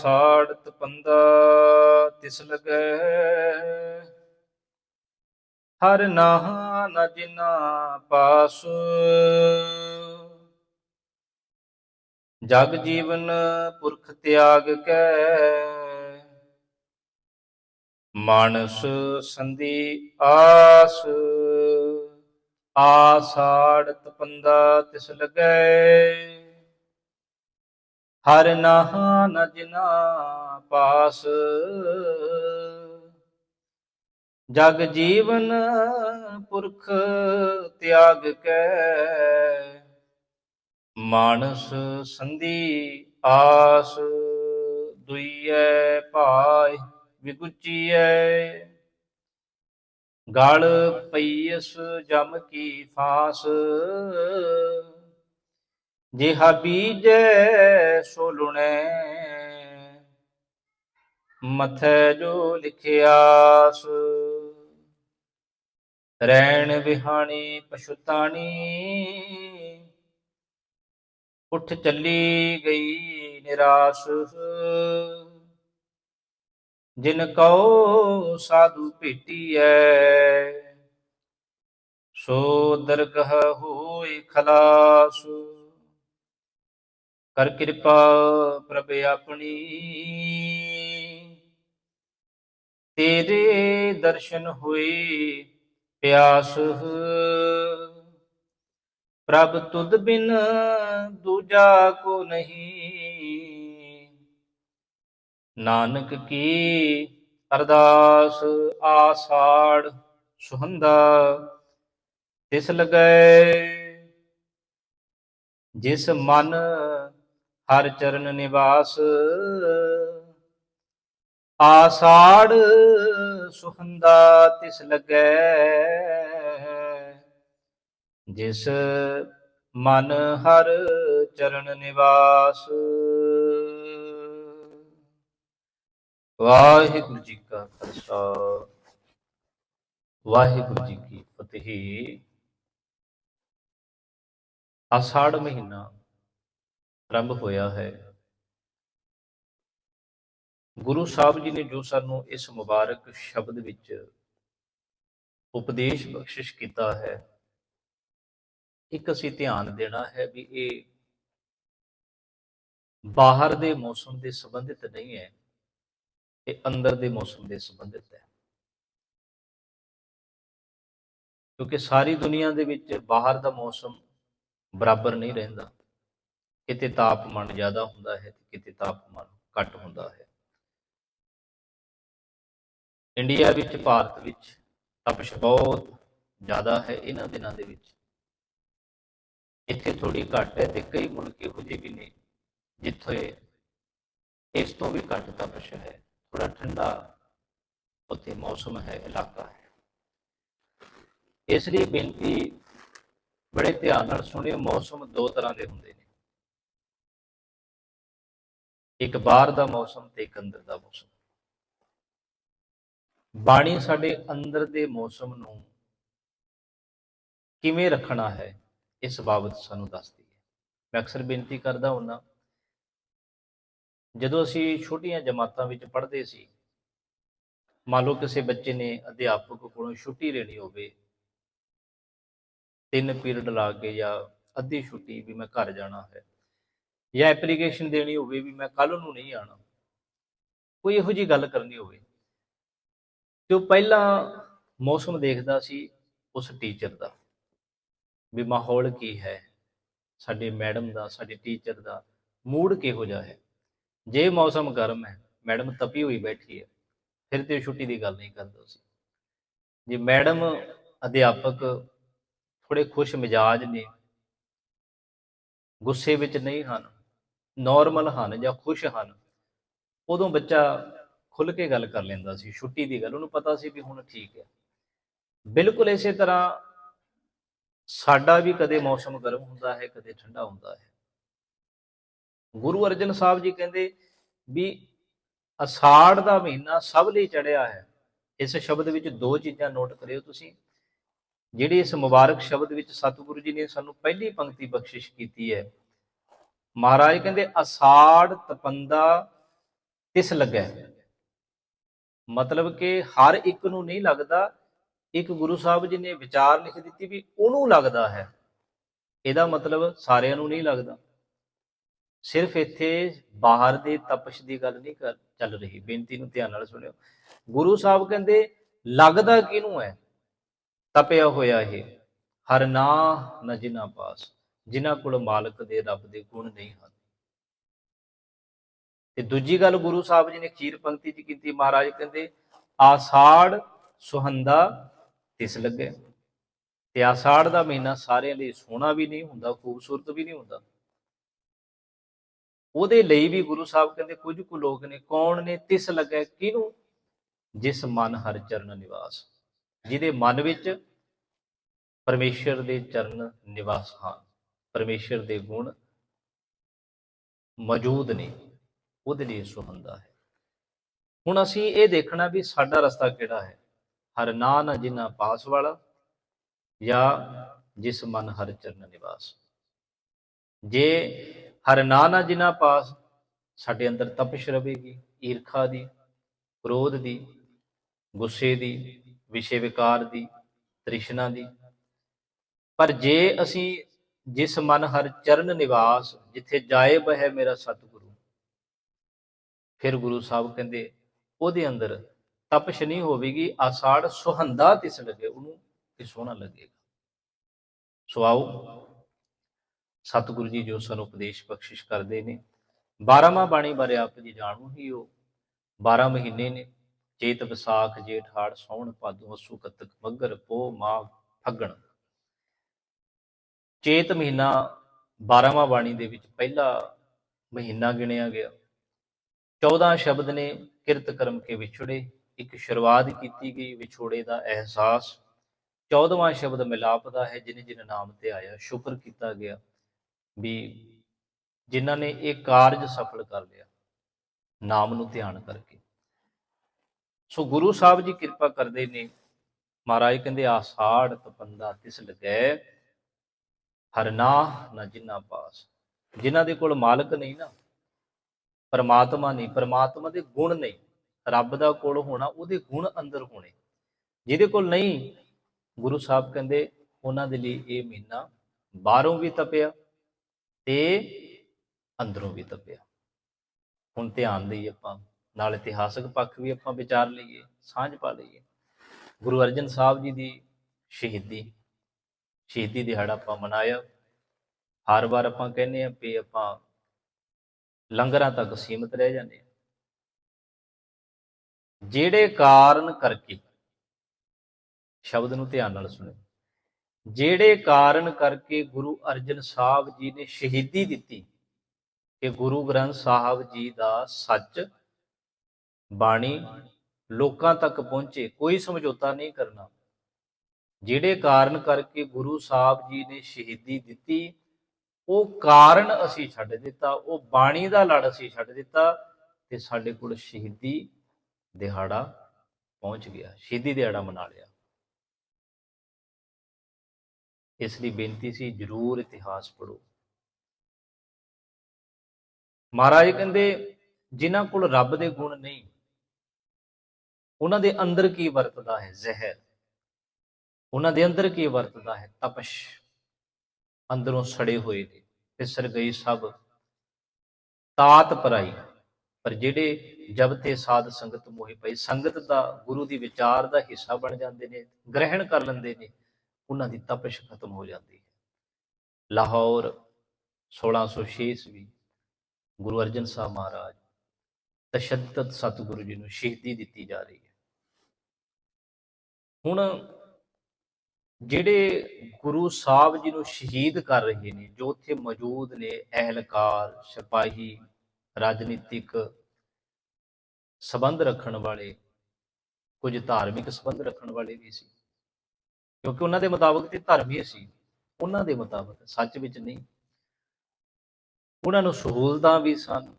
ਆਸਾੜ ਤਪੰਦਾ ਤਿਸ ਲਗੈ। ਹਰ ਨਾਹ ਨ ਜਿਨਾ ਪਾਸ। ਜਗ ਜੀਵਨ ਪੁਰਖ ਤਿਆਗ ਕੈ। ਮਾਨਸ ਸੰਧੀ ਆਸ। ਆਸਾੜ ਤਪੰਦਾ ਤਿਸ ਲਗੈ। ਹਰ ਨਾਹ ਨਜਨਾ ਜਿਨਾ ਪਾਸ। ਜਗ ਜੀਵਨ ਪੁਰਖ ਤਿਆਗ ਕੈ, ਮਾਨਸ ਸੰਧੀ ਆਸ। ਦੁਈਐ ਭਾਇ ਵਿਗੁਚੀਐ, ਗਲ ਪਈਸ ਜਮ ਕੀ ਫਾਸ। ਜਿਹਾ ਬੀਜੈ ਸੋ ਲੁਣੈ। ਮਥੈ ਜੋ ਲਿਖਿਆਸ ਰੈਣ ਵਿਹਾਣੀ ਪਛੁਤਾਣੀ ਉੱਠ ਚੱਲੀ ਗਈ ਨਿਰਾਸ਼। ਜਿਨ ਕਉ ਸਾਧੂ ਭੇਟੀਐ, ਸੋ ਦਰਗਹ ਹੋਏ ਖਲਾਸ। ਕਰ ਕਿਰਪਾ ਪ੍ਰਭ ਆਪਣੀ। ਤੇਰੇ ਦਰਸ਼ਨ ਹੋਏ ਪਿਆਸ। ਪ੍ਰਭ ਤੁਧ ਬਿਨ ਦੂਜਾ ਕੋ ਨਹੀਂ। ਨਾਨਕ ਕੀ ਅਰਦਾਸ ਆਸਾੜ ਸੁਹੰਦਾ, ਤਿਸ ਲਗੈ ਜਿਸ ਮਨ ਹਰ ਚਰਨ ਨਿਵਾਸ। ਆਸਾੜ ਸੁਹੰਦਾ ਤਿਸ ਲਗੈ। ਜਿਸ ਮਨ ਹਰ ਚਰਨ ਨਿਵਾਸ। ਵਾਹਿਗੁਰੂ ਜੀ ਕਾ ਖਾਲਸਾ। ਵਾਹਿਗੁਰੂ ਜੀ ਕੀ ਫਤਿਹ। ਆਸਾੜ ਮਹੀਨਾ ਆਰੰਭ ਹੋਇਆ ਹੈ। ਗੁਰੂ ਸਾਹਿਬ ਜੀ ਨੇ ਜੋ ਸਾਨੂੰ ਇਸ ਮੁਬਾਰਕ ਸ਼ਬਦ ਵਿੱਚ ਉਪਦੇਸ਼ ਬਖਸ਼ਿਸ਼ ਕੀਤਾ ਹੈ, ਇੱਕ ਅਸੀਂ ਧਿਆਨ ਦੇਣਾ ਹੈ ਵੀ ਇਹ ਬਾਹਰ ਦੇ ਮੌਸਮ ਦੇ ਸੰਬੰਧਿਤ ਨਹੀਂ ਹੈ, ਇਹ ਅੰਦਰ ਦੇ ਮੌਸਮ ਦੇ ਸੰਬੰਧਿਤ ਹੈ। ਕਿਉਂਕਿ ਸਾਰੀ ਦੁਨੀਆ ਦੇ ਵਿੱਚ ਬਾਹਰ ਦਾ ਮੌਸਮ ਬਰਾਬਰ ਨਹੀਂ ਰਹਿੰਦਾ। ਕਿਤੇ ਤਾਪਮਾਨ ਜ਼ਿਆਦਾ ਹੁੰਦਾ ਹੈ ਤੇ ਕਿਤੇ ਤਾਪਮਾਨ ਘੱਟ ਹੁੰਦਾ ਹੈ। ਇੰਡੀਆ ਵਿੱਚ, ਭਾਰਤ ਵਿੱਚ ਤਪਸ਼ ਬਹੁਤ ਜ਼ਿਆਦਾ ਹੈ ਇਹਨਾਂ ਦਿਨਾਂ ਦੇ ਵਿੱਚ। ਇੱਥੇ ਥੋੜੀ ਘੱਟ ਹੈ ਤੇ ਕਈ ਮੁਲਕ ਇਹੋ ਜਿਹੇ ਵੀ ਨੇ ਜਿੱਥੇ ਇਸ ਤੋਂ ਵੀ ਘੱਟ ਤਪਸ਼ ਹੈ। ਥੋੜਾ ਠੰਡਾ ਉੱਥੇ ਮੌਸਮ ਹੈ, ਇਲਾਕਾ ਹੈ। ਇਸ ਲਈ ਬੇਨਤੀ ਬੜੇ ਧਿਆਨ ਨਾਲ ਸੁਣਿਓ, ਮੌਸਮ ਦੋ ਤਰ੍ਹਾਂ ਦੇ ਹੁੰਦੇ ਨੇ। ਇੱਕ ਬਾਹਰ ਦਾ ਮੌਸਮ ਤੇ ਇੱਕ ਅੰਦਰ ਦਾ ਮੌਸਮ। ਬਾਣੀ ਸਾਡੇ ਅੰਦਰ ਦੇ ਮੌਸਮ ਨੂੰ ਕਿਵੇਂ ਰੱਖਣਾ ਹੈ, ਇਸ ਬਾਬਤ ਸਾਨੂੰ ਦੱਸਦੀ ਹੈ। ਮੈਂ ਅਕਸਰ ਬੇਨਤੀ ਕਰਦਾ ਹੁੰਨਾ ਜਦੋਂ ਅਸੀਂ ਛੋਟੀਆਂ ਜਮਾਤਾਂ ਵਿੱਚ ਪੜ੍ਹਦੇ ਸੀ, ਮੰਨ ਲਓ ਕਿਸੇ ਬੱਚੇ ਨੇ ਅਧਿਆਪਕ ਕੋਲੋਂ ਛੁੱਟੀ ਲੈਣੀ ਹੋਵੇ, ਤਿੰਨ ਪੀਰੀਅਡ ਲਾ ਕੇ ਜਾਂ ਅੱਧੀ ਛੁੱਟੀ ਵੀ ਮੈਂ ਘਰ ਜਾਣਾ ਹੈ ਜਾਂ ਐਪਲੀਕੇਸ਼ਨ ਦੇਣੀ ਹੋਵੇ ਵੀ ਮੈਂ ਕੱਲ ਨੂੰ ਨਹੀਂ ਆਣਾ ਕੋਈ ਇਹੋ ਜੀ ਗੱਲ ਕਰਨੀ ਹੋਵੇ। ਤੇ ਉਹ ਪਹਿਲਾਂ ਮੌਸਮ ਦੇਖਦਾ ਸੀ ਉਸ ਟੀਚਰ ਦਾ ਵੀ ਮਾਹੌਲ ਕੀ ਹੈ, ਸਾਡੇ ਮੈਡਮ ਦਾ, ਸਾਡੇ ਟੀਚਰ ਦਾ ਮੂਡ ਕਿਹੋ ਜਿਹਾ ਹੈ। ਜੇ ਮੌਸਮ ਗਰਮ ਹੈ ਮੈਡਮ ਤਪੀ ਹੋਈ ਬੈਠੀ ਹੈ, ਫਿਰ ਤੇ ਉਹ ਛੁੱਟੀ ਦੀ ਗੱਲ ਨਹੀਂ ਕਰਦਾ ਸੀ। ਜੇ ਮੈਡਮ ਅਧਿਆਪਕ ਥੋੜੇ ਖੁਸ਼ ਮਿਜਾਜ ਨੇ, ਗੁੱਸੇ ਵਿੱਚ ਨਹੀਂ ਹਨ ਨਾਰਮਲ ਹਨ ਜਾਂ ਖੁਸ਼ ਹਨ, ਉਦੋਂ ਬੱਚਾ ਖੁੱਲ ਕੇ ਗੱਲ ਕਰ ਲੈਂਦਾ ਸੀ, ਛੁੱਟੀ ਦੀ ਗੱਲ, ਉਹਨੂੰ ਪਤਾ ਸੀ ਵੀ ਹੁਣ ਠੀਕ ਹੈ। ਬਿਲਕੁਲ ਇਸੇ ਤਰ੍ਹਾਂ ਸਾਡਾ ਵੀ ਕਦੇ ਮੌਸਮ ਗਰਮ ਹੁੰਦਾ ਹੈ, ਕਦੇ ਠੰਡਾ ਹੁੰਦਾ ਹੈ। ਗੁਰੂ ਅਰਜਨ ਸਾਹਿਬ ਜੀ ਕਹਿੰਦੇ ਵੀ ਅਸਾੜ ਦਾ ਮਹੀਨਾ ਸਭ ਲਈ ਚੜਿਆ ਹੈ। ਇਸ ਸ਼ਬਦ ਵਿੱਚ ਦੋ ਚੀਜ਼ਾਂ ਨੋਟ ਕਰਿਓ ਤੁਸੀਂ। ਜਿਹੜੀ ਇਸ ਮੁਬਾਰਕ ਸ਼ਬਦ ਵਿੱਚ ਸਤਿਗੁਰੂ ਜੀ ਨੇ ਸਾਨੂੰ ਪਹਿਲੀ ਪੰਕਤੀ ਬਖਸ਼ਿਸ਼ ਕੀਤੀ ਹੈ ਮਹਾਰਾਜ ਕਹਿੰਦੇ, ਅਸਾੜ ਤਪੰਦਾ ਤਿਸ ਲੱਗੈ। ਮਤਲਬ ਕਿ ਹਰ ਇੱਕ ਨੂੰ ਨਹੀਂ ਲੱਗਦਾ, ਇੱਕ ਗੁਰੂ ਸਾਹਿਬ ਜੀ ਨੇ ਵਿਚਾਰ ਲਿਖ ਦਿੱਤੀ ਵੀ ਉਹਨੂੰ ਲੱਗਦਾ ਹੈ। ਇਹਦਾ ਮਤਲਬ ਸਾਰਿਆਂ ਨੂੰ ਨਹੀਂ ਲੱਗਦਾ। ਸਿਰਫ ਇੱਥੇ ਬਾਹਰ ਦੇ ਤਪਸ਼ ਦੀ ਗੱਲ ਨਹੀਂ ਕਰ, ਚੱਲ ਰਹੀ। ਬੇਨਤੀ ਨੂੰ ਧਿਆਨ ਨਾਲ ਸੁਣਿਓ। ਗੁਰੂ ਸਾਹਿਬ ਕਹਿੰਦੇ, ਲੱਗਦਾ ਕਿਹਨੂੰ ਹੈ? ਤਪਿਆ ਹੋਇਆ ਇਹ। ਹਰ ਨਾ ਨ ਜਿਨਾ ਪਾਸ। ਜਿਨ੍ਹਾਂ ਕੋਲ ਮਾਲਕ ਦੇ ਰੱਬ ਦੇ ਗੁਣ ਨਹੀਂ ਹਨ। ਤੇ ਦੂਜੀ ਗੱਲ ਗੁਰੂ ਸਾਹਿਬ ਜੀ ਨੇ ਖੀਰ ਪੰਕਤੀ ਚ ਕੀਤੀ, ਮਹਾਰਾਜ ਕਹਿੰਦੇ, ਆਸਾੜ ਸੁਹੰਦਾ ਤਿਸ ਲੱਗੇ। ਤੇ ਆਸਾੜ ਦਾ ਮਹੀਨਾ ਸਾਰਿਆਂ ਲਈ ਸੋਹਣਾ ਵੀ ਨਹੀਂ ਹੁੰਦਾ, ਖੂਬਸੂਰਤ ਵੀ ਨਹੀਂ ਹੁੰਦਾ। ਉਹਦੇ ਲਈ ਵੀ ਗੁਰੂ ਸਾਹਿਬ ਕਹਿੰਦੇ, ਕੁਝ ਕੁ ਲੋਕ ਨੇ, ਕੌਣ ਨੇ, ਤਿਸ ਲੱਗੇ, ਕਿਹਨੂੰ? ਜਿਸ ਮਨ ਹਰ ਚਰਨ ਨਿਵਾਸ। ਜਿਹਦੇ ਮਨ ਵਿੱਚ ਪਰਮੇਸ਼ਰ ਦੇ ਚਰਨ ਨਿਵਾਸ ਹਨ। ਪਰਮੇਸ਼ਰ ਦੇ ਗੁਣ ਮੌਜੂਦ ਨੇ, ਉਹਦੇ ਲਈ ਸੁਹੰਦਾ ਹੈ। ਹੁਣ ਅਸੀਂ ਇਹ ਦੇਖਣਾ ਵੀ ਸਾਡਾ ਰਸਤਾ ਕਿਹੜਾ ਹੈ? ਹਰ ਨਾ ਨਾ ਜਿਨਾ ਪਾਸ ਵਾਲਾ ਜਾਂ ਜਿਸ ਮਨ ਹਰ ਚਰਨ ਨਿਵਾਸ। ਜੇ ਹਰ ਨਾ ਨਾ ਜਿਨਾ ਪਾਸ ਸਾਡੇ ਅੰਦਰ ਤਪਸ਼ ਰਵੇਗੀ ਈਰਖਾ ਦੀ, ਕ੍ਰੋਧ ਦੀ, ਗੁੱਸੇ ਦੀ, ਵਿਸ਼ੇ ਵਿਕਾਰ ਦੀ, ਤ੍ਰਿਸ਼ਨਾ ਦੀ। ਪਰ ਜੇ ਅਸੀਂ ਜਿਸ ਮਨ ਹਰ ਚਰਨ ਨਿਵਾਸ, ਜਿੱਥੇ ਜਾਇਬ ਹੈ ਮੇਰਾ ਸਤਿਗੁਰੂ। ਫਿਰ ਗੁਰੂ ਸਾਹਿਬ ਕਹਿੰਦੇ, ਉਹਦੇ ਅੰਦਰ ਤਪਸ਼ ਨਹੀਂ ਹੋਵੇਗੀ, ਆਸਾੜ ਸੁਹੰਦਾ ਤਿਸ ਲੱਗੇ, ਉਹਨੂੰ ਕਿ ਸੋਹਣਾ ਲੱਗੇਗਾ। ਸੋ ਆਓ, ਸਤਿਗੁਰੂ ਜੀ ਜੋ ਸਾਨੂੰ ਉਪਦੇਸ਼ ਬਖਸ਼ਿਸ਼ ਕਰਦੇ ਨੇ 12ਵਾਂ ਬਾਣੀ ਬਾਰੇ ਆਪ ਜੀ ਜਾਣੂ ਹੀ ਉਹ। 12 ਮਹੀਨੇ ਨੇ, ਚੇਤ ਵਿਸਾਖ, ਜੇਠ ਹਾੜ, ਸੌਣ ਭਾਦੋਂ ਅਸੂ ਕੱਤਕ, ਮੱਗਰ ਪੋ ਮਾਘ, ਫੱਗਣ। ਚੇਤ ਮਹੀਨਾ 12ਵਾਂ ਬਾਣੀ ਦੇ ਵਿੱਚ ਪਹਿਲਾ ਮਹੀਨਾ ਗਿਣਿਆ ਗਿਆ। 14 ਸ਼ਬਦ ਨੇ ਕਿਰਤ ਕਰਮ ਕੇ ਵਿਛੜੇ, ਇੱਕ ਸ਼ੁਰੂਆਤ ਕੀਤੀ ਗਈ ਵਿਛੋੜੇ ਦਾ ਅਹਿਸਾਸ। 14ਵਾਂ ਸ਼ਬਦ ਮਿਲਾਪ ਦਾ ਹੈ, ਜਿਨੇ ਜਿਨ ਨਾਮ ਤੇ ਆਇਆ, ਸ਼ੁਕਰ ਕੀਤਾ ਗਿਆ ਵੀ ਜਿਨ੍ਹਾਂ ਨੇ ਇਹ ਕਾਰਜ ਸਫਲ ਕਰ ਲਿਆ, ਨਾਮ ਨੂੰ ਧਿਆਨ ਕਰਕੇ। ਸੋ ਗੁਰੂ ਸਾਹਿਬ ਜੀ ਕਿਰਪਾ ਕਰਦੇ ਨੇ, ਮਹਾਰਾਜ ਕਹਿੰਦੇ, ਆਸਾੜ ਤਪੰਦਾ ਤਿਸ ਲਗੈ ਹਰਨਾਹ ਨਾ ਜਿੰਨਾ ਪਾਸ। ਜਿਨ੍ਹਾਂ ਦੇ ਕੋਲ ਮਾਲਕ ਨਹੀਂ ਨਾ, ਪਰਮਾਤਮਾ ਨਹੀਂ, ਪਰਮਾਤਮਾ ਦੇ ਗੁਣ ਨਹੀਂ। ਰੱਬ ਦਾ ਕੋਲ ਹੋਣਾ, ਉਹਦੇ ਗੁਣ ਅੰਦਰ ਹੋਣੇ। ਜਿਹਦੇ ਕੋਲ ਨਹੀਂ, ਗੁਰੂ ਸਾਹਿਬ ਕਹਿੰਦੇ, ਉਹਨਾਂ ਦੇ ਲਈ ਇਹ ਮਹੀਨਾ ਬਾਹਰੋਂ ਵੀ ਤਪਿਆ ਤੇ ਅੰਦਰੋਂ ਵੀ ਤਪਿਆ। ਹੁਣ ਧਿਆਨ ਦੇਈਏ ਆਪਾਂ, ਨਾਲ ਇਤਿਹਾਸਕ ਪੱਖ ਵੀ ਆਪਾਂ ਵਿਚਾਰ ਲਈਏ, ਸਾਂਝ ਪਾ ਲਈਏ। ਗੁਰੂ ਅਰਜਨ ਸਾਹਿਬ ਜੀ ਦੀ ਸ਼ਹੀਦੀ ਸ਼ਹੀਦੀ ਦਿਹਾੜਾ ਆਪਾਂ ਮਨਾਇਆ। ਹਰ ਵਾਰ ਆਪਾਂ ਕਹਿੰਦੇ ਆ ਵੀ ਆਪਾਂ ਲੰਗਰਾਂ ਤੱਕ ਸੀਮਤ ਰਹਿ ਜਾਂਦੇ ਆ ਜਿਹੜੇ ਕਾਰਨ ਕਰਕੇ, ਸ਼ਬਦ ਨੂੰ ਧਿਆਨ ਨਾਲ ਸੁਣੋ ਜਿਹੜੇ ਕਾਰਨ ਕਰਕੇ ਗੁਰੂ ਅਰਜਨ ਸਾਹਿਬ ਜੀ ਨੇ ਸ਼ਹੀਦੀ ਦਿੱਤੀ ਕਿ ਗੁਰੂ ਗ੍ਰੰਥ ਸਾਹਿਬ ਜੀ ਦਾ ਸੱਚ ਬਾਣੀ ਲੋਕਾਂ ਤੱਕ ਪਹੁੰਚੇ, ਕੋਈ ਸਮਝੌਤਾ ਨਹੀਂ ਕਰਨਾ। ਜਿਹੜੇ ਕਾਰਨ ਕਰਕੇ ਗੁਰੂ ਸਾਹਿਬ ਜੀ ਨੇ ਸ਼ਹੀਦੀ ਦਿੱਤੀ, ਉਹ ਕਾਰਨ ਅਸੀਂ ਛੱਡ ਦਿੱਤਾ, ਉਹ ਬਾਣੀ ਦਾ ਲੜ ਅਸੀਂ ਛੱਡ ਦਿੱਤਾ ਤੇ ਸਾਡੇ ਕੋਲ ਸ਼ਹੀਦੀ ਦਿਹਾੜਾ ਪਹੁੰਚ ਗਿਆ, ਸ਼ਹੀਦੀ ਦਿਹਾੜਾ ਮਨਾ ਲਿਆ। ਇਸ ਲਈ ਬੇਨਤੀ ਸੀ, ਜਰੂਰ ਇਤਿਹਾਸ ਪੜੋ ਮਹਾਰਾਜ ਕਹਿੰਦੇ, ਜਿਨ੍ਹਾਂ ਕੋਲ ਰੱਬ ਦੇ ਗੁਣ ਨਹੀਂ, ਉਹਨਾਂ ਦੇ ਅੰਦਰ ਕੀ ਵਰਤਦਾ ਹੈ? ਜ਼ਹਿਰ। ਉਹਨਾਂ ਦੇ ਅੰਦਰ ਕੀ ਵਰਤਦਾ ਹੈ? ਤਪਸ਼। ਅੰਦਰੋਂ ਸੜੇ ਹੋਏ ਨੇ, ਫਿਸਰ ਗਈ ਸਭ। ਤਾਤ ਪਰਾਈ। ਪਰ ਜਿਹੜੇ ਜਬ ਤੇ ਸਾਧ ਸੰਗਤ ਮੋਹਿ ਪਈ ਸੰਗਤ ਦਾ, ਗੁਰੂ ਦੀ ਵਿਚਾਰ ਦਾ ਹਿੱਸਾ ਬਣ ਜਾਂਦੇ ਨੇ, ਗ੍ਰਹਿਣ ਕਰ ਲੈਂਦੇ ਨੇ, ਉਹਨਾਂ ਦੀ ਤਪਸ਼ ਖਤਮ ਹੋ ਜਾਂਦੀ ਹੈ। ਲਾਹੌਰ 1606 ਈਸਵੀ, ਗੁਰੂ ਅਰਜਨ ਸਾਹਿਬ ਮਹਾਰਾਜ, ਤਸ਼ੱਦਦ ਸਤਿਗੁਰੂ ਜੀ ਨੂੰ ਸ਼ਹੀਦੀ ਦਿੱਤੀ ਜਾ ਰਹੀ ਹੈ। ਹੁਣ ਜਿਹੜੇ ਗੁਰੂ ਸਾਹਿਬ ਜੀ ਨੂੰ ਸ਼ਹੀਦ ਕਰ ਰਹੇ ਨੇ, ਜੋ ਉੱਥੇ ਮੌਜੂਦ ਨੇ, ਅਹਿਲਕਾਰ, ਸਿਪਾਹੀ, ਰਾਜਨੀਤਿਕ ਸਬੰਧ ਰੱਖਣ ਵਾਲੇ, ਕੁਝ ਧਾਰਮਿਕ ਸਬੰਧ ਰੱਖਣ ਵਾਲੇ ਵੀ ਸੀ। ਕਿਉਂਕਿ ਉਹਨਾਂ ਦੇ ਮੁਤਾਬਕ ਤੇ ਧਰਮ ਹੀ ਸੀ ਉਹਨਾਂ ਦੇ ਮੁਤਾਬਕ, ਸੱਚ ਵਿੱਚ ਨਹੀਂ। ਉਹਨਾਂ ਨੂੰ ਸਹੂਲਤਾਂ ਵੀ ਸਨ।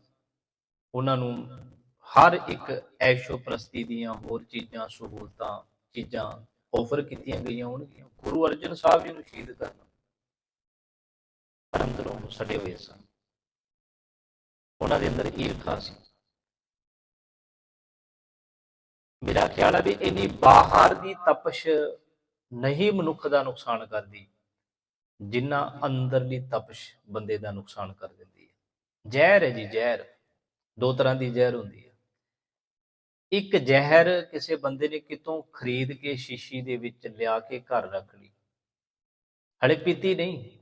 ਉਹਨਾਂ ਨੂੰ ਹਰ ਇੱਕ ਐਸ਼ੋ ਪ੍ਰਸਤੀ ਦੀਆਂ ਹੋਰ ਚੀਜ਼ਾਂ, ਸਹੂਲਤਾਂ, ਚੀਜ਼ਾਂ ਆਫਰ ਕੀਤੀਆਂ ਗਈਆਂ ਹੋਣਗੀਆਂ। ਗੁਰੂ ਅਰਜਨ ਸਾਹਿਬ ਜੀ ਨੂੰ ਸ਼ਹੀਦ ਕਰਨਾ ਅੰਦਰੋਂ ਸੜੇ ਹੋਏ ਸਨ। ਉਹਨਾਂ ਦੇ ਅੰਦਰ ਈਰਖਾ ਸੀ। ਮੇਰਾ ਖਿਆਲ ਹੈ ਵੀ ਇੰਨੀ ਬਾਹਰ ਦੀ ਤਪਸ਼ ਨਹੀਂ ਮਨੁੱਖ ਦਾ ਨੁਕਸਾਨ ਕਰਦੀ, ਜਿੰਨਾ ਅੰਦਰਲੀ ਤਪਸ਼ ਬੰਦੇ ਦਾ ਨੁਕਸਾਨ ਕਰ ਦਿੰਦੀ ਹੈ। ਜ਼ਹਿਰ ਹੈ ਜੀ, ਜ਼ਹਿਰ। ਦੋ ਤਰ੍ਹਾਂ ਦੀ ਜ਼ਹਿਰ ਹੁੰਦੀ ਹੈ। ਇੱਕ ਜ਼ਹਿਰ ਕਿਸੇ ਬੰਦੇ ਨੇ ਕਿਤੋਂ ਖਰੀਦ ਕੇ ਸ਼ੀਸ਼ੀ ਦੇ ਵਿੱਚ ਲਿਆ ਕੇ ਘਰ ਰੱਖ ਲਈ। ਹਲੇ ਪੀਤੀ ਨਹੀਂ।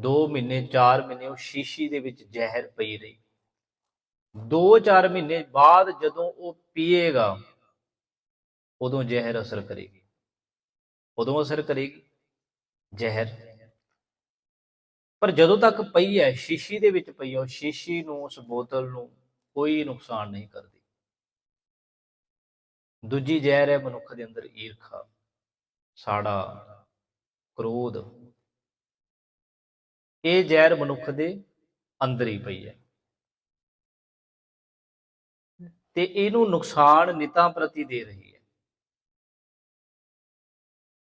2 ਮਹੀਨੇ 4 ਮਹੀਨੇ ਉਹ ਸ਼ੀਸ਼ੀ ਦੇ ਵਿੱਚ ਜ਼ਹਿਰ ਪਈ ਰਹੀ। 2-4 ਮਹੀਨੇ ਬਾਅਦ ਜਦੋਂ ਉਹ ਪੀਏਗਾ, ਉਦੋਂ ਜ਼ਹਿਰ ਅਸਰ ਕਰੇਗੀ। ਉਦੋਂ ਅਸਰ ਕਰੇਗੀ। ਜ਼ਹਿਰ। ਪਰ ਜਦੋਂ ਤੱਕ ਪਈ ਹੈ, ਸ਼ੀਸ਼ੀ ਦੇ ਵਿੱਚ ਪਈ ਹੈ, ਉਹ ਸ਼ੀਸ਼ੀ ਨੂੰ, ਉਸ ਬੋਤਲ ਨੂੰ ਕੋਈ ਨੁਕਸਾਨ ਨਹੀਂ ਕਰਦੀ। ਦੂਜੀ ਜ਼ਹਿਰ ਹੈ ਮਨੁੱਖ ਦੇ ਅੰਦਰ ਈਰਖਾ, ਸਾੜਾ, ਕ੍ਰੋਧ। ਇਹ ਜ਼ਹਿਰ ਮਨੁੱਖ ਦੇ ਅੰਦਰ ਹੀ ਪਈ ਹੈ। ਤੇ ਇਹਨੂੰ ਨੁਕਸਾਨ ਨਿਤਾਂ ਪ੍ਰਤੀ ਦੇ ਰਹੀ ਹੈ।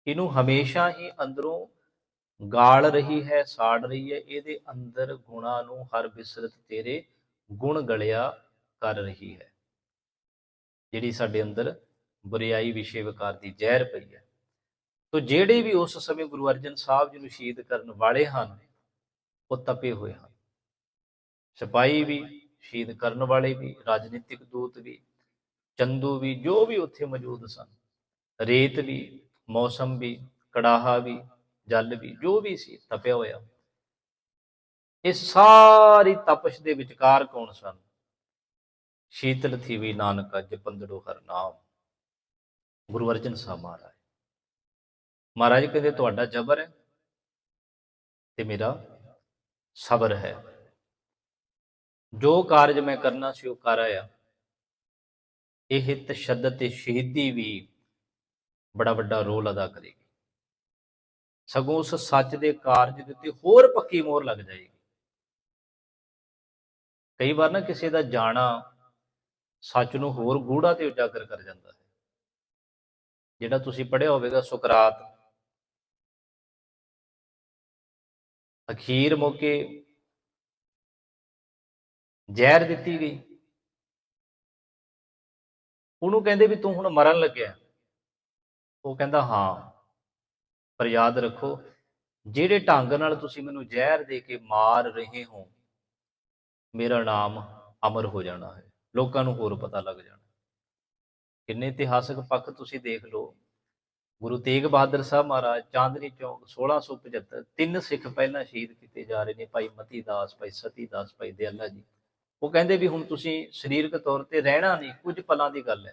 ਇਹਨੂੰ ਹਮੇਸ਼ਾ ਹੀ ਅੰਦਰੋਂ ਗਾਲ ਰਹੀ ਹੈ, ਸਾੜ ਰਹੀ ਹੈ। ਇਹਦੇ ਅੰਦਰ ਗੁਣਾ ਨੂੰ ਹਰ ਬਿਸਰਤ ਤੇਰੇ ਗੁਣ ਗਲਿਆ ਕਰ ਰਹੀ ਹੈ। ਜਿਹੜੀ ਸਾਡੇ ਅੰਦਰ ਬੁਰੀਾਈ ਵਿਸ਼ੇ ਵਿਕਾਰ ਦੀ ਜ਼ਹਿਰ ਪਈ ਹੈ। ਤੋ ਜਿਹੜੇ ਵੀ ਉਸ ਸਮੇਂ ਗੁਰੂ ਅਰਜਨ ਸਾਹਿਬ ਜੀ ਨੂੰ ਸ਼ਹੀਦ ਕਰਨ ਵਾਲੇ ਹਨ, ਉਹ ਤਪੇ ਹੋਏ ਹਨ। ਸਿਪਾਹੀ ਵੀ, ਸ਼ਹੀਦ ਕਰਨ ਵਾਲੇ ਵੀ, ਰਾਜਨੀਤਿਕ ਦੂਤ ਵੀ, ਚੰਦੂ ਵੀ, ਜੋ ਵੀ ਉੱਥੇ ਮੌਜੂਦ ਸਨ। ਰੇਤ ਵੀ, ਮੌਸਮ ਵੀ, ਕੜਾਹਾ ਵੀ, ਜਲ ਵੀ, ਜੋ ਵੀ ਸੀ, ਤਪਿਆ ਹੋਇਆ। ਇਸ ਸਾਰੀ ਤਪਸ਼ ਦੇ ਵਿਚਕਾਰ ਕੌਣ ਸਨ? ਸ਼ੀਤਲ ਥੀ ਵੀ ਨਾਨਕ ਜਪੰਦੜੋ ਹਰ ਨਾਮ। ਗੁਰੂ ਅਰਜਨ ਸਾਹਿਬ ਮਹਾਰਾਜ। ਮਹਾਰਾਜ ਕਹਿੰਦੇ, ਤੁਹਾਡਾ ਜਬਰ ਹੈ ਤੇ ਮੇਰਾ ਸਬਰ ਹੈ। ਜੋ ਕਾਰਜ ਮੈਂ ਕਰਨਾ ਸੀ ਉਹ ਕਰ ਆਇਆ। ਇਹ ਤਸ਼ੱਦਦ ਤੇ ਸ਼ਹੀਦੀ ਵੀ ਬੜਾ ਵੱਡਾ ਰੋਲ ਅਦਾ ਕਰੇਗੀ। ਸਗੋਂ ਉਸ ਸੱਚ ਦੇ ਕਾਰਜ ਦੇ ਉੱਤੇ ਹੋਰ ਪੱਕੀ ਮੋਹਰ ਲੱਗ ਜਾਏਗੀ। ਕਈ ਵਾਰ ਨਾ ਕਿਸੇ ਦਾ ਜਾਣਾ ਸੱਚ ਨੂੰ ਹੋਰ ਗੂੜਾ ਤੇ ਉਜਾਗਰ ਕਰ ਜਾਂਦਾ ਹੈ। ਜਿਹੜਾ ਤੁਸੀਂ ਪੜ੍ਹਿਆ ਹੋਵੇਗਾ ਸੁਕਰਾਤ ਅਖੀਰ ਮੌਕੇ ਜ਼ਹਿਰ ਦਿੱਤੀ ਗਈ। ਉਹਨੂੰ ਕਹਿੰਦੇ ਵੀ ਤੂੰ ਹੁਣ ਮਰਨ ਲੱਗਿਆ। ਉਹ ਕਹਿੰਦਾ, ਹਾਂ, ਪਰ ਯਾਦ ਰੱਖੋ, ਜਿਹੜੇ ਢੰਗ ਨਾਲ ਤੁਸੀਂ ਮੈਨੂੰ ਜ਼ਹਿਰ ਦੇ ਕੇ ਮਾਰ ਰਹੇ ਹੋ ਮੇਰਾ ਨਾਮ ਅਮਰ ਹੋ ਜਾਣਾ ਹੈ। ਲੋਕਾਂ ਨੂੰ ਹੋਰ ਪਤਾ ਲੱਗ ਜਾਣਾ ਕਿੰਨੇ ਇਤਿਹਾਸਕ ਪੱਖ ਤੁਸੀਂ ਦੇਖ ਲਓ। ਗੁਰੂ ਤੇਗ ਬਹਾਦਰ ਸਾਹਿਬ ਮਹਾਰਾਜ ਚਾਂਦਨੀ ਚੌਕ 1675 ਤਿੰਨ ਸਿੱਖ ਪਹਿਲਾਂ ਸ਼ਹੀਦ ਕੀਤੇ ਜਾ ਰਹੇ ਨੇ ਭਾਈ ਮਤੀ ਦਾਸ, ਭਾਈ ਸਤੀ ਦਾਸ, ਭਾਈ ਦਿਆਲਾ ਜੀ। ਉਹ ਕਹਿੰਦੇ ਵੀ ਹੁਣ ਤੁਸੀਂ ਸਰੀਰਕ ਤੌਰ ਤੇ ਰਹਿਣਾ ਨਹੀਂ, ਕੁਝ ਪਲਾਂ ਦੀ ਗੱਲ ਹੈ।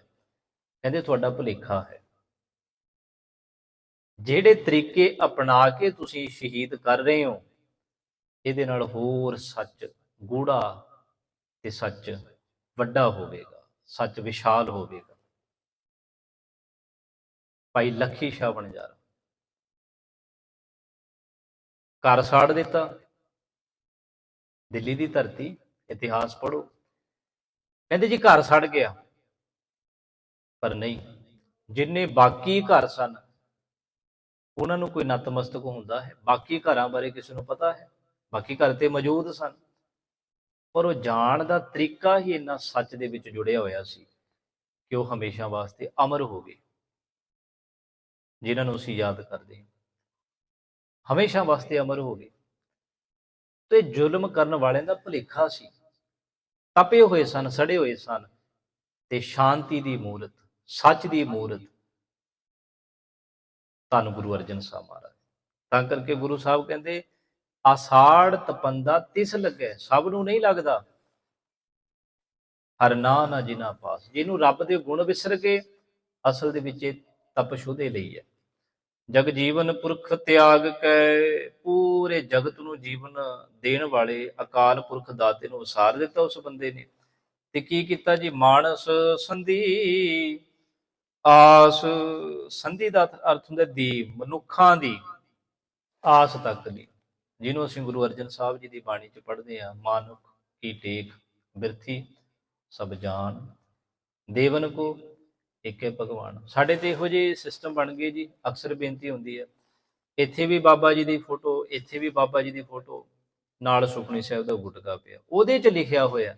ਕਹਿੰਦੇ ਤੁਹਾਡਾ ਭੁਲੇਖਾ ਹੈ। ਜਿਹੜੇ ਤਰੀਕੇ ਅਪਣਾ ਕੇ ਤੁਸੀਂ ਸ਼ਹੀਦ ਕਰ ਰਹੇ ਹੋ, ਇਹਦੇ ਨਾਲ ਹੋਰ ਸੱਚ ਗੂੜਾ ਤੇ ਸੱਚ ਵੱਡਾ ਹੋਵੇਗਾ, ਸੱਚ ਵਿਸ਼ਾਲ ਹੋਵੇਗਾ। ਭਾਈ ਲੱਖੀ ਸ਼ਾਹ ਬਣਜਾਰਾ ਘਰ ਸਾੜ ਦਿੱਤਾ। ਦਿੱਲੀ ਦੀ ਧਰਤੀ, ਇਤਿਹਾਸ ਪੜੋ ਕਹਿੰਦੇ ਜੀ ਘਰ ਸੜ ਗਿਆ। ਪਰ ਨਹੀਂ, ਜਿੰਨੇ ਬਾਕੀ ਘਰ ਸਨ, ਉਹਨਾਂ ਨੂੰ ਕੋਈ ਨਤਮਸਤਕ ਹੁੰਦਾ ਹੈ। ਬਾਕੀ ਘਰਾਂ ਬਾਰੇ ਕਿਸੇ ਨੂੰ ਪਤਾ ਹੈ। ਬਾਕੀ ਘਰ ਤੇ ਮੌਜੂਦ ਸਨ। ਪਰ ਉਹ ਜਾਣ ਦਾ ਤਰੀਕਾ ਹੀ ਇੰਨਾ ਸੱਚ ਦੇ ਵਿੱਚ ਜੁੜਿਆ ਹੋਇਆ ਸੀ ਕਿ ਉਹ ਹਮੇਸ਼ਾ ਵਾਸਤੇ ਅਮਰ ਹੋ ਗਏ। ਜਿਨ੍ਹਾਂ ਨੂੰ ਅਸੀਂ ਯਾਦ ਕਰਦੇ ਹਾਂ। ਹਮੇਸ਼ਾ ਵਾਸਤੇ ਅਮਰ ਹੋ ਗਏ। ਤੇ ਜ਼ੁਲਮ ਕਰਨ ਵਾਲਿਆਂ ਦਾ ਭੁਲੇਖਾ ਸੀ। ਤਪੇ ਹੋਏ ਸਨ, ਸੜੇ ਹੋਏ ਸਨ ਤੇ ਸ਼ਾਂਤੀ ਦੀ ਮੂਰਤ, ਸੱਚ ਦੀ ਮੂਰਤ ਧੰਨ ਗੁਰੂ ਅਰਜਨ ਸਾਹਿਬ ਮਹਾਰਾਜ। ਤਾਂ ਕਰਕੇ ਗੁਰੂ ਸਾਹਿਬ ਕਹਿੰਦੇ ਆਸਾੜ ਤਪੰਦਾ ਤਿਸ ਲੱਗੇ ਸਭ ਨੂੰ ਨਹੀਂ ਲੱਗਦਾ। ਹਰ ਨਾ ਨਾ ਜਿਨਾ ਪਾਸ, ਜਿਹਨੂੰ ਰੱਬ ਦੇ ਗੁਣ ਵਿਸਰ ਕੇ ਅਸਲ ਦੇ ਵਿੱਚ ਇਹ ਤਪਸ਼ ਉਹਦੇ ਲਈ ਹੈ। ਜਗ ਜੀਵਨ ਪੁਰਖ ਤਿਆਗ ਕੈ, ਪੂਰੇ ਜਗਤ ਨੂੰ ਜੀਵਨ ਦੇਣ ਵਾਲੇ ਅਕਾਲ ਪੁਰਖ ਦਾਤੇ ਨੂੰ ਵਸਾਰ ਦਿੱਤਾ ਉਸ ਬੰਦੇ ਨੇ। ਤੇ ਕੀ ਕੀਤਾ ਜੀ? ਮਾਨਸ ਸੰਧੀ, ਆਸ ਸੰਧੀ ਦਾ ਅਰਥ ਹੁੰਦਾ ਦੀ ਮਨੁੱਖਾਂ ਦੀ ਆਸ ਤੱਕ ਦੀ। ਜਿਹਨੂੰ ਅਸੀਂ ਗੁਰੂ ਅਰਜਨ ਸਾਹਿਬ ਜੀ ਦੀ ਬਾਣੀ ਚ ਪੜ੍ਹਦੇ ਆ ਮਾਨੁਖ ਕੀ ਟੇਕ ਬਿਰਥੀ, ਸਭ ਜਾਣ ਦੇਵਨ ਕੋ ਇੱਕੇ ਭਗਵਾਨ। ਸਾਡੇ ਤੇ ਇਹੋ ਜਿਹੇ ਸਿਸਟਮ ਬਣ ਗਏ ਜੀ, ਅਕਸਰ ਬੇਨਤੀ ਹੁੰਦੀ ਹੈ। ਇੱਥੇ ਵੀ ਬਾਬਾ ਜੀ ਦੀ ਫੋਟੋ, ਇੱਥੇ ਵੀ ਬਾਬਾ ਜੀ ਦੀ ਫੋਟੋ, ਨਾਲ ਸੁਖਮਨੀ ਸਾਹਿਬ ਦਾ ਗੁਟਕਾ ਪਿਆ। ਉਹਦੇ ਚ ਲਿਖਿਆ ਹੋਇਆ,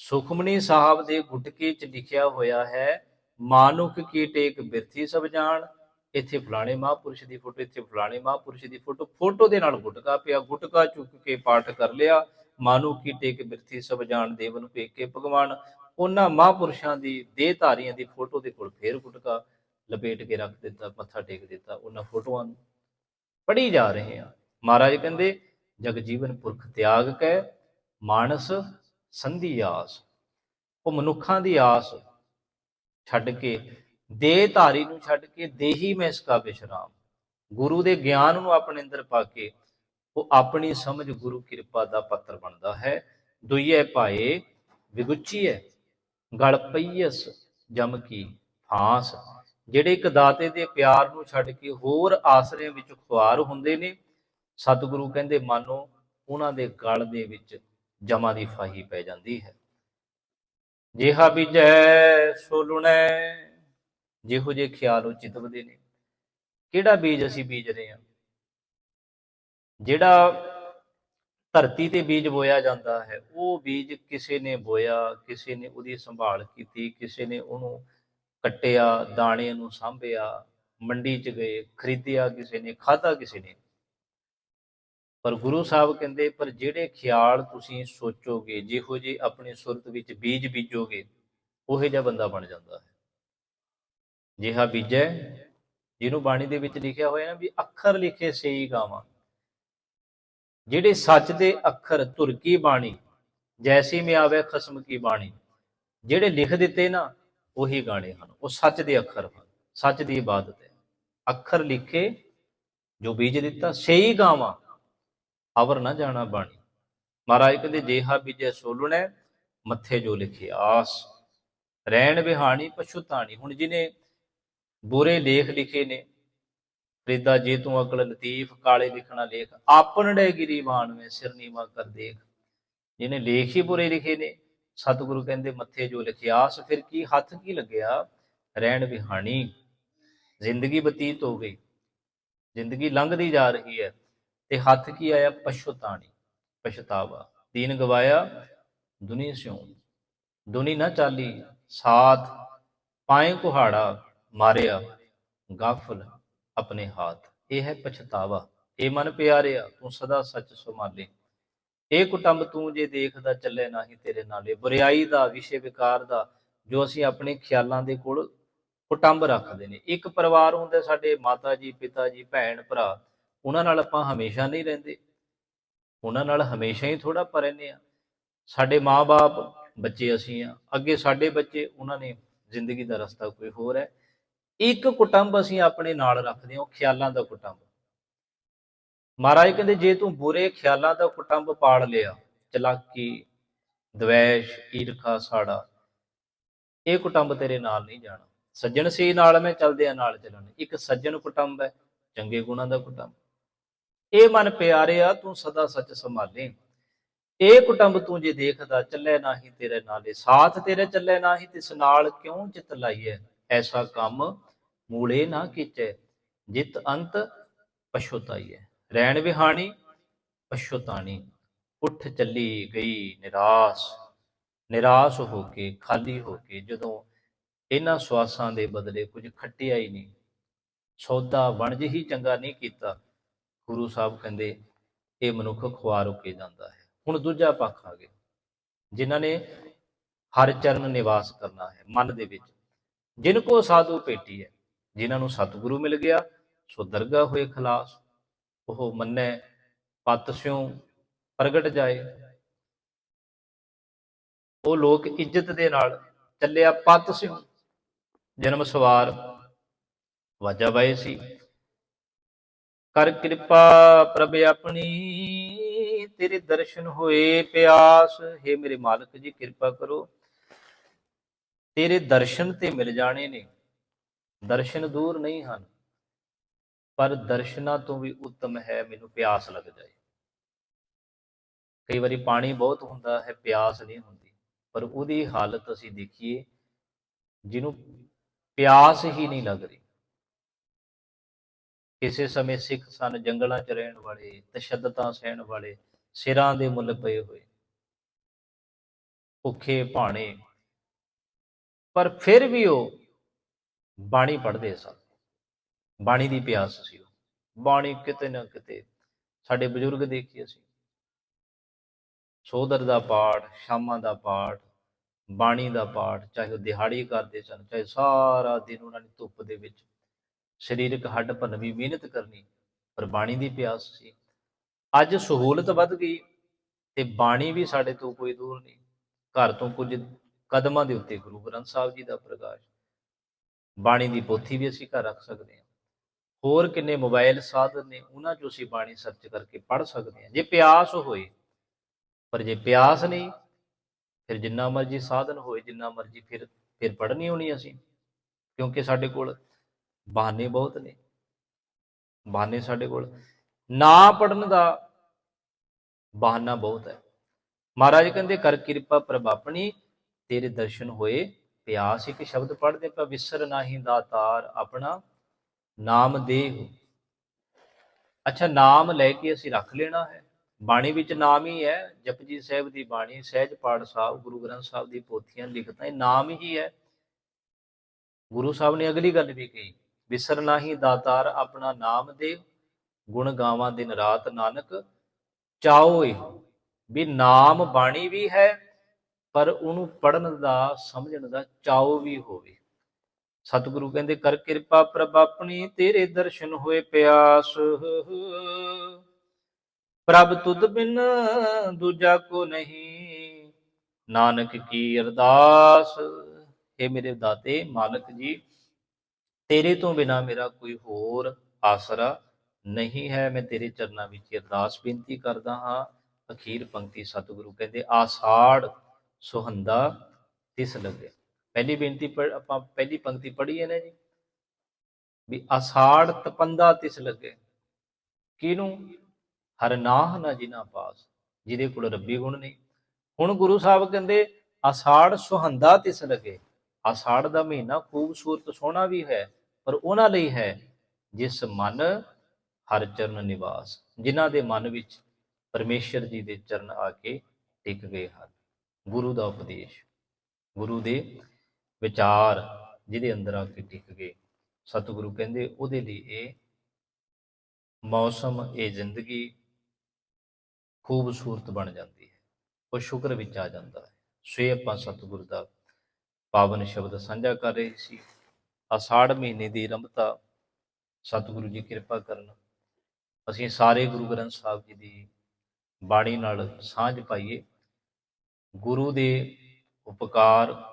ਸੁਖਮਨੀ ਸਾਹਿਬ ਦੇ ਗੁਟਕੇ 'ਚ ਲਿਖਿਆ ਹੋਇਆ ਹੈ, ਮਾਨੁਖ ਕੀ ਟੇਕ ਬਿਰਥੀ ਸਭ ਜਾਣ ਇੱਥੇ ਫਲਾਣੇ ਮਹਾਂਪੁਰਸ਼ ਦੀ ਫੋਟੋ, ਇੱਥੇ ਫਲਾਣੇ ਮਹਾਂਪੁਰਸ਼ ਦੀ ਫੋਟੋ ਫੋਟੋ ਦੇ ਨਾਲ ਗੁਟਕਾ ਪਿਆ, ਗੁਟਕਾ ਚੁੱਕ ਕੇ ਪਾਠ ਕਰ ਲਿਆ। ਮਾਨੁਖ ਕੀ ਟੇਕ ਬਿਰਥੀ ਸਭ ਜਾਣ, ਦੇਵਨ ਪੇਕੇ ਭਗਵਾਨ। ਉਹਨਾਂ ਮਹਾਂਪੁਰਸ਼ਾਂ ਦੀ ਦੇਹ ਧਾਰੀਆਂ ਦੀ ਫੋਟੋ ਦੇ ਕੋਲ ਫੇਰ ਗੁਟਕਾ ਲਪੇਟ ਕੇ ਰੱਖ ਦਿੱਤਾ, ਮੱਥਾ ਟੇਕ ਦਿੱਤਾ, ਉਹਨਾਂ ਫੋਟੋਆਂ ਨੂੰ ਪੜੀ ਜਾ ਰਹੇ ਆ ਮਹਾਰਾਜ ਕਹਿੰਦੇ, ਜਗ ਜੀਵਨ ਪੁਰਖ ਤਿਆਗ ਕੈ, ਮਾਨਸ ਸੰਧੀ ਆਸ। ਉਹ ਮਨੁੱਖਾਂ ਦੀ ਆਸ ਛੱਡ ਕੇ ਦੇ ਧਾਰੀ ਨੂੰ ਛੱਡ ਕੇ ਦੇਹੀ ਮੈਂ ਇਸਕਾ ਵਿਸ਼ਰਾਮ ਗੁਰੂ ਦੇ ਗਿਆਨ ਨੂੰ ਆਪਣੇ ਅੰਦਰ ਪਾ ਕੇ ਉਹ ਆਪਣੀ ਸਮਝ ਗੁਰੂ ਕਿਰਪਾ ਦਾ ਪੱਤਰ ਬਣਦਾ ਹੈ। ਦੁਈਏ ਭਾਏ ਵਿਗੁੱਚੀਐ, ਗਲ ਪਈਐਸ ਜਮ ਕੀ ਫਾਂਸ। ਜਿਹੜੇ ਇੱਕ ਦਾਤੇ ਦੇ ਪਿਆਰ ਨੂੰ ਛੱਡ ਕੇ ਹੋਰ ਆਸਰਿਆਂ ਵਿੱਚ ਖੁਆਰ ਹੁੰਦੇ ਨੇ, ਸਤਿਗੁਰੂ ਕਹਿੰਦੇ, ਮਾਨੋ, ਉਹਨਾਂ ਦੇ ਗਲ ਦੇ ਵਿੱਚ ਜਮਾਂ ਦੀ ਫਾਹੀ ਪੈ ਜਾਂਦੀ ਹੈ। ਜਿਹਾ ਬੀਜੈ ਸੋ ਜਿਹੋ ਜਿਹੇ ਖਿਆਲ ਉਹ ਚਿਤਵਦੇ ਨੇ। ਕਿਹੜਾ ਬੀਜ ਅਸੀਂ ਬੀਜ ਰਹੇ ਹਾਂ? ਜਿਹੜਾ ਧਰਤੀ ਤੇ ਬੀਜ ਬੋਇਆ ਜਾਂਦਾ ਹੈ, ਉਹ ਬੀਜ ਕਿਸੇ ਨੇ ਬੋਇਆ, ਕਿਸੇ ਨੇ ਉਹਦੀ ਸੰਭਾਲ ਕੀਤੀ, ਕਿਸੇ ਨੇ ਉਹਨੂੰ ਕੱਟਿਆ ਦਾਣੇ ਨੂੰ ਸਾਂਭਿਆ, ਮੰਡੀ 'ਚ ਗਏ, ਖਰੀਦਿਆ ਕਿਸੇ ਨੇ, ਖਾਧਾ ਕਿਸੇ ਨੇ। ਪਰ ਗੁਰੂ ਸਾਹਿਬ ਕਹਿੰਦੇ, ਪਰ ਜਿਹੜੇ ਖਿਆਲ ਤੁਸੀਂ ਸੋਚੋਗੇ, ਜਿਹੋ ਜੇ ਆਪਣੀ ਸੁਰਤ ਵਿੱਚ ਬੀਜ ਬੀਜੋਗੇ, ਉਹੇ ਜਿਹਾ ਬੰਦਾ ਬਣ ਜਾਂਦਾ ਹੈ। ਜਿਹਾ ਬੀਜੈ, ਜਿਹਨੂੰ ਬਾਣੀ ਦੇ ਵਿੱਚ ਲਿਖਿਆ ਹੋਇਆ ਨਾ ਵੀ ਅੱਖਰ ਲਿਖੇ ਸਹੀ ਗਾਵਾਂ। ਜਿਹੜੇ ਸੱਚ ਦੇ ਅੱਖਰ ਧੁਰ ਕੀ ਬਾਣੀ, ਜੈਸੀ ਮੇ ਆਵੇ ਖਸਮ ਕੀ ਬਾਣੀ, ਜਿਹੜੇ ਲਿਖ ਦਿੱਤੇ ਨਾ, ਉਹੀ ਗਾਣੇ ਹਨ। ਉਹ ਸੱਚ ਦੇ ਅੱਖਰ ਹਨ, ਸੱਚ ਦੀ ਇਬਾਦਤ ਹੈ। ਅੱਖਰ ਲਿਖੇ, ਜੋ ਬੀਜ ਦਿੱਤਾ ਸਹੀ ਗਾਵਾਂ ਅਵਰ ਨਾ ਜਾਣਾ ਬਾਣੀ। ਮਹਾਰਾਜ ਕਹਿੰਦੇ, ਜੇਹਾ ਬੀਜੈ ਸੋਲੁਣੈ, ਮੱਥੇ ਜੋ ਲਿਖੇ ਆਸ। ਰਹਿਣ ਵਿਹਾਣੀ ਪਛੁਤਾਣੀ ਹੁਣ ਜਿਹਨੇ ਬੁਰੇ ਲੇਖ ਲਿਖੇ ਨੇ। ਫਰੀਦਾ ਜੇ ਤੂੰ ਅਕਲ ਲਤੀਫ, ਕਾਲੇ ਲਿਖਣਾ ਲੇਖ। ਆਪਣੜੇ ਗਿਰੀਵਾਨ ਵਿੱਚ ਸਿਰ ਨੀਵਾ ਕਰ ਦੇਖ। ਜਿਹਨੇ ਲੇਖ ਹੀ ਬੁਰੇ ਲਿਖੇ ਨੇ, ਸਤਿਗੁਰੂ ਕਹਿੰਦੇ ਮੱਥੇ ਜੋ ਲਿਖਿਆਸ ਫਿਰ ਕੀ ਹੱਥ ਕੀ ਲੱਗਿਆ? ਰਹਿਣ ਵਿਹਾਣੀ, ਜ਼ਿੰਦਗੀ ਬਤੀਤ ਹੋ ਗਈ। ਜ਼ਿੰਦਗੀ ਲੰਘਦੀ ਜਾ ਰਹੀ ਹੈ, ਤੇ ਹੱਥ ਕੀ ਆਇਆ? ਪਛਤਾਣੀ ਪਛਤਾਵਾ। ਦੀਨ ਗਵਾਇਆ, ਦੁਨੀ ਸਿਉ ਦੁਨੀ ਨਾ ਚਾਲੀ, ਸਾਥ, ਪਾਏ ਕੁਹਾੜਾ। ਮਾਰਿਆ, ਗਾਫਲ ਆਪਣੇ ਹਾਥ। ਇਹ ਹੈ ਪਛਤਾਵਾ। ਇਹ ਮਨ ਪਿਆਰਿਆ, ਤੂੰ ਸਦਾ ਸੱਚ ਸੰਭਾਲੇ। ਇਹ ਕੁਟੰਬ, ਤੂੰ ਜੇ ਦੇਖਦਾ ਚੱਲੇ ਨਹੀਂ ਤੇਰੇ ਨਾਲੇ। ਬੁਰੀਾਈ ਦਾ, ਵਿਸ਼ੇ ਵਿਕਾਰ ਦਾ, ਜੋ ਅਸੀਂ ਆਪਣੇ ਖਿਆਲਾਂ ਦੇ ਕੋਲ ਕੁਟੰਬ ਰੱਖਦੇ ਨੇ। ਇੱਕ ਪਰਿਵਾਰ ਹੁੰਦਾ ਸਾਡੇ ਮਾਤਾ ਜੀ ਪਿਤਾ ਜੀ ਭੈਣ ਭਰਾ ਉਹਨਾਂ ਨਾਲ ਆਪਾਂ ਹਮੇਸ਼ਾ ਨਹੀਂ ਰਹਿੰਦੇ। ਉਹਨਾਂ ਨਾਲ ਹਮੇਸ਼ਾ ਹੀ ਥੋੜਾ ਪਰ ਰਹਿੰਦੇ ਆ ਸਾਡੇ ਮਾਪੇ ਬੱਚੇ ਅਸੀਂ ਆ ਅੱਗੇ ਸਾਡੇ ਬੱਚੇ, ਉਹਨਾਂ ਨੇ ਜ਼ਿੰਦਗੀ ਦਾ ਰਸਤਾ ਕੋਈ ਹੋਰ ਹੈ। ਇੱਕ ਕੁਟੰਬ ਅਸੀਂ ਆਪਣੇ ਨਾਲ ਰੱਖਦੇ ਹਾਂ ਖਿਆਲਾਂ ਦਾ ਕੁਟੰਬ। ਮਹਾਰਾਜ ਕਹਿੰਦੇ, ਜੇ ਤੂੰ ਬੁਰੇ ਖਿਆਲਾਂ ਦਾ ਕੁਟੰਬ ਪਾੜ ਲਿਆ, ਚਲਾਕੀ, ਦਵੈਸ਼, ਈਰਖਾ, ਸਾੜਾ, ਇਹ ਕੁਟੰਬ ਤੇਰੇ ਨਾਲ ਨਹੀਂ ਜਾਣਾ। ਸੱਜਣ ਸੀ, ਨਾਲ ਮੈਂ ਚਲਦਿਆਂ ਨਾਲ ਚੱਲਣ। ਇੱਕ ਸੱਜਣ ਕੁਟੰਬ ਹੈ, ਚੰਗੇ ਗੁਣਾਂ ਦਾ ਕੁਟੰਬ। ਇਹ ਮਨ ਪਿਆਰਿਆ, ਤੂੰ ਸਦਾ ਸੱਚ ਸੰਭਾਲੇ। ਇਹ ਕੁਟੰਬ ਤੂੰ ਜੇ ਦੇਖਦਾ, ਚੱਲੇ ਨਾਹੀ ਤੇਰੇ ਨਾਲੇ। ਸਾਥ ਤੇਰੇ ਚੱਲੇ ਨਾਹੀ, ਤਿਸ ਨਾਲ ਕਿਉਂ ਚਿਤ ਲਾਈਐ? ਐਸਾ ਕੰਮ ਮੂਲੇ ਨਾ ਕੀਚੈ, ਜਿਤ ਅੰਤ ਪਛੁਤਾਈਐ। ਰਹਿਣ ਵਿਹਾਣੀ, ਪਛੁਤਾਣੀ, ਉੱਠ ਚੱਲੀ ਗਈ ਨਿਰਾਸ਼। ਨਿਰਾਸ਼ ਹੋ ਕੇ, ਖਾਲੀ ਹੋ ਕੇ, ਜਦੋਂ ਇਹਨਾਂ ਸਵਾਸਾਂ ਦੇ ਬਦਲੇ ਕੁਝ ਖੱਟਿਆ ਹੀ ਨਹੀਂ। ਸੌਦਾ ਵਣਜ ਹੀ ਚੰਗਾ ਨਹੀਂ ਕੀਤਾ। ਗੁਰੂ ਸਾਹਿਬ ਕਹਿੰਦੇ, ਇਹ ਮਨੁੱਖ ਖੁਆਰ ਹੋ ਕੇ ਜਾਂਦਾ ਹੈ। ਹੁਣ ਦੂਜਾ ਪੱਖ ਆ ਗਿਆ, ਜਿਨ੍ਹਾਂ ਨੇ ਹਰ ਚਰਨ ਨਿਵਾਸ ਕਰਨਾ ਹੈ, ਮਨ ਦੇ ਵਿੱਚ। ਜਿਨ ਕੋ ਸਾਧੂ ਭੇਟੀ ਹੈ ਜਿਨ੍ਹਾਂ ਨੂੰ ਸਤਿਗੁਰੂ ਮਿਲ ਗਿਆ, ਸੋ ਦਰਗਾ ਹੋਏ ਖਲਾਸ, ਉਹ ਮੰਨੇ ਪਤ ਸਿਉ ਪ੍ਰਗਟ ਜਾਏ। ਉਹ ਲੋਕ ਇੱਜ਼ਤ ਦੇ ਨਾਲ ਚੱਲਿਆ ਪਤ ਸਿਉ, ਜਨਮ ਸਵਾਰ ਵਾਜਾ ਬਾਏ ਸੀ। ਕਰ ਕਿਰਪਾ ਪ੍ਰਭ ਆਪਣੀ, ਤੇਰੇ ਦਰਸ਼ਨ ਹੋਏ ਪਿਆਸ, ਹੈ ਮੇਰੇ ਮਾਲਕ ਜੀ, ਕਿਰਪਾ ਕਰੋ। ਤੇਰੇ ਦਰਸ਼ਨ ਤੇ ਮਿਲ ਜਾਣੇ ਨੇ। ਦਰਸ਼ਨ ਦੂਰ ਨਹੀਂ ਹਨ, ਪਰ ਦਰਸ਼ਨਾਂ ਤੋਂ ਵੀ ਉੱਤਮ ਹੈ ਮੈਨੂੰ ਪਿਆਸ ਲੱਗ ਜਾਏ। ਕਈ ਵਾਰੀ ਪਾਣੀ ਬਹੁਤ ਹੁੰਦਾ ਹੈ, ਪਿਆਸ ਨਹੀਂ ਹੁੰਦੀ, ਪਰ ਉਹਦੀ ਹਾਲਤ ਅਸੀਂ ਦੇਖੀਏ, ਜਿਹਨੂੰ ਪਿਆਸ ਹੀ ਨਹੀਂ ਲੱਗ ਰਹੀ। ਕਿਸੇ ਸਮੇਂ ਸਿੱਖ ਸਨ ਜੰਗਲਾਂ 'ਚ ਰਹਿਣ ਵਾਲੇ, ਤਸ਼ੱਦਦਾਂ ਸਹਿਣ ਵਾਲੇ, ਸਿਰਾਂ ਦੇ ਮੁੱਲ ਪਏ ਹੋਏ। ਭੁੱਖੇ ਭਾਣੇ। ਪਰ ਫਿਰ ਵੀ ਉਹ ਬਾਣੀ ਪੜ੍ਹਦੇ ਸਨ ਬਾਣੀ ਦੀ ਪਿਆਸ ਸੀ ਉਹ। ਬਾਣੀ ਕਿਤੇ ਨਾ ਕਿਤੇ ਸਾਡੇ ਬਜ਼ੁਰਗ ਦੇਖੀ ਅਸੀਂ। ਸੋਦਰ ਦਾ ਪਾਠ, ਸ਼ਾਮਾਂ ਦਾ ਪਾਠ, ਬਾਣੀ ਦਾ ਪਾਠ, ਚਾਹੇ ਉਹ ਦਿਹਾੜੀ ਕਰਦੇ ਸਨ, ਚਾਹੇ ਸਾਰਾ ਦਿਨ ਉਹਨਾਂ ਨੇ ਧੁੱਪ ਦੇ ਵਿੱਚ ਸਰੀਰਕ ਹੱਡ ਭੰਨਵੀ ਮਿਹਨਤ ਕਰਨੀ, ਪਰ ਬਾਣੀ ਦੀ ਪਿਆਸ ਸੀ। ਅੱਜ ਸਹੂਲਤ ਵੱਧ ਗਈ ਤੇ ਬਾਣੀ ਵੀ ਸਾਡੇ ਤੋਂ ਕੋਈ ਦੂਰ ਨਹੀਂ। ਘਰ ਤੋਂ ਕੁਝ ਕਦਮਾਂ ਦੇ ਉੱਤੇ ਗੁਰੂ ਗ੍ਰੰਥ ਸਾਹਿਬ ਜੀ ਦਾ ਪ੍ਰਕਾਸ਼ ਬਾਣੀ ਦੀ ਪੋਥੀ ਵੀ ਅਸੀਂ ਘਰ ਰੱਖ ਸਕਦੇ ਹਾਂ। ਹੋਰ ਕਿੰਨੇ ਮੋਬਾਈਲ ਸਾਧਨ ਨੇ, ਉਹਨਾਂ 'ਚੋਂ ਅਸੀਂ ਬਾਣੀ ਸਰਚ ਕਰਕੇ ਪੜ੍ਹ ਸਕਦੇ ਹਾਂ। ਜੇ ਪਿਆਸ ਹੋਏ, ਪਰ ਜੇ ਪਿਆਸ ਨਹੀਂ, ਫਿਰ ਜਿੰਨਾ ਮਰਜ਼ੀ ਸਾਧਨ ਹੋਏ, ਜਿੰਨਾ ਮਰਜ਼ੀ ਫਿਰ ਫਿਰ ਪੜ੍ਹਨੀ ਹੋਣੀ ਅਸੀਂ। ਕਿਉਂਕਿ ਸਾਡੇ ਕੋਲ ਬਹਾਨੇ ਬਹੁਤ ਨੇ। ਬਹਾਨੇ ਸਾਡੇ ਕੋਲ। ਨਾ ਪੜਨ ਦਾ ਬਹਾਨਾ ਬਹੁਤ ਹੈ। ਮਹਾਰਾਜ ਕਹਿੰਦੇ, ਕਰ ਕਿਰਪਾ ਪ੍ਰਭ ਆਪਣੀ, ਤੇਰੇ ਦਰਸ਼ਨ ਹੋਏ ਪਿਆਸ ਇੱਕ ਸ਼ਬਦ ਪੜ੍ਹਦੇ ਪਾ ਵਿਸਰ ਨਾਹੀ ਦਾਤਾਰ ਆਪਣਾ ਨਾਮ ਦੇਹ। ਅੱਛਾ, ਨਾਮ ਲੈ ਕੇ ਅਸੀਂ ਰੱਖ ਲੈਣਾ ਹੈ। ਬਾਣੀ ਵਿੱਚ ਨਾਮ ਹੀ ਹੈ, ਜਪਜੀ ਸਾਹਿਬ ਦੀ ਬਾਣੀ, ਸਹਿਜ ਪਾਠ ਸਾਹਿਬ, ਗੁਰੂ ਗ੍ਰੰਥ ਸਾਹਿਬ ਦੀ ਪੋਥੀਆਂ ਲਿਖਤਾਂ, ਇਹ ਨਾਮ ਹੀ ਹੈ। ਗੁਰੂ ਸਾਹਿਬ ਨੇ ਅਗਲੀ ਗੱਲ ਵੀ ਕਹੀ, ਵਿਸਰ ਨਾਹੀ ਦਾਤਾਰ ਆਪਣਾ ਨਾਮ ਦੇ ਗੁਣ ਗਾਵਾਂ ਦਿਨ ਰਾਤ ਨਾਨਕ ਚਾਓ ਇਹੋ ਵੀ ਨਾਮ ਬਾਣੀ ਵੀ ਹੈ ਪਰ ਉਹਨੂੰ ਪੜਨ ਦਾ, ਸਮਝਣ ਦਾ ਚਾਓ ਵੀ ਹੋਵੇ। ਸਤਿਗੁਰੂ ਕਹਿੰਦੇ, ਕਰ ਕਿਰਪਾ ਪ੍ਰਭ ਆਪਣੀ, ਤੇਰੇ ਦਰਸ਼ਨ ਹੋਏ ਪਿਆਸ। ਪ੍ਰਭ ਤੁਧ ਬਿਨ ਦੂਜਾ ਕੋ ਨਹੀਂ। ਨਾਨਕ ਕੀ ਅਰਦਾਸ। ਇਹ ਮੇਰੇ ਦਾਤੇ, ਮਾਲਕ ਜੀ, ਤੇਰੇ ਤੋਂ ਬਿਨਾ ਮੇਰਾ ਕੋਈ ਹੋਰ ਆਸਰਾ ਨਹੀਂ ਹੈ। ਮੈਂ ਤੇਰੇ ਚਰਨਾਂ ਵਿੱਚ ਅਰਦਾਸ ਬੇਨਤੀ ਕਰਦਾ ਹਾਂ। ਅਖੀਰ ਪੰਕਤੀ ਸਤਿਗੁਰੂ ਕਹਿੰਦੇ, ਆਸਾੜ ਸੁਹੰਦਾ ਤਿਸ ਲੱਗੇ। ਪਹਿਲੀ ਬੇਨਤੀ ਪੜ੍ਹ- ਆਪਾਂ ਪਹਿਲੀ ਪੰਕਤੀ ਪੜ੍ਹੀ ਹੈ ਨਾ ਜੀ? ਵੀ ਆਸਾੜ ਤਪੰਦਾ ਤਿਸ ਲੱਗੇ। ਕਿਹਨੂੰ? ਹਰਨਾਹ ਨਾ ਜਿਨਾ ਪਾਸ, ਜਿਹਦੇ ਕੋਲ ਰੱਬੀ ਗੁਣ ਨਹੀਂ। ਹੁਣ ਗੁਰੂ ਸਾਹਿਬ ਕਹਿੰਦੇ ਆਸਾੜ ਸੁਹੰਦਾ ਤਿਸ ਲੱਗੇ। ਆਸਾੜ ਦਾ ਮਹੀਨਾ ਖੂਬਸੂਰਤ ਸੋਹਣਾ ਵੀ ਹੈ, ਪਰ ਉਹਨਾਂ ਲਈ ਹੈ ਜਿਸ ਮਨ ਹਰ ਚਰਨ ਨਿਵਾਸ, ਜਿਨ੍ਹਾਂ ਦੇ ਮਨ ਵਿੱਚ ਪਰਮੇਸ਼ਰ ਜੀ ਦੇ ਚਰਨ ਆ ਕੇ ਟਿਕ ਗਏ ਹਨ। ਗੁਰੂ ਦਾ ਉਪਦੇਸ਼, ਗੁਰੂ ਦੇ ਵਿਚਾਰ ਜਿਹਦੇ ਅੰਦਰ ਆ ਕੇ ਟਿਕ ਗਏ। ਸਤਿਗੁਰੂ ਕਹਿੰਦੇ, ਉਹਦੇ ਲਈ ਇਹ ਮੌਸਮ, ਇਹ ਜ਼ਿੰਦਗੀ ਖੂਬਸੂਰਤ ਬਣ ਜਾਂਦੀ ਹੈ। ਉਹ ਸ਼ੁਕਰ ਵਿੱਚ ਆ ਜਾਂਦਾ ਹੈ। ਸੋ ਆਪਾਂ ਸਤਿਗੁਰੂ ਦਾ ਪਾਵਨ ਸ਼ਬਦ ਸਾਂਝਾ ਕਰ ਰਹੇ ਸੀ। ਅਸਾੜ ਮਹੀਨੇ ਦੀ ਰਮਤਾ ਸਤਿਗੁਰੂ ਜੀ ਕਿਰਪਾ ਕਰਨ, ਅਸੀਂ ਸਾਰੇ ਗੁਰੂ ਗ੍ਰੰਥ ਸਾਹਿਬ ਜੀ ਦੀ ਬਾਣੀ ਨਾਲ ਸਾਂਝ ਪਾਈਏ। ਗੁਰੂ ਦੇ ਉਪਕਾਰ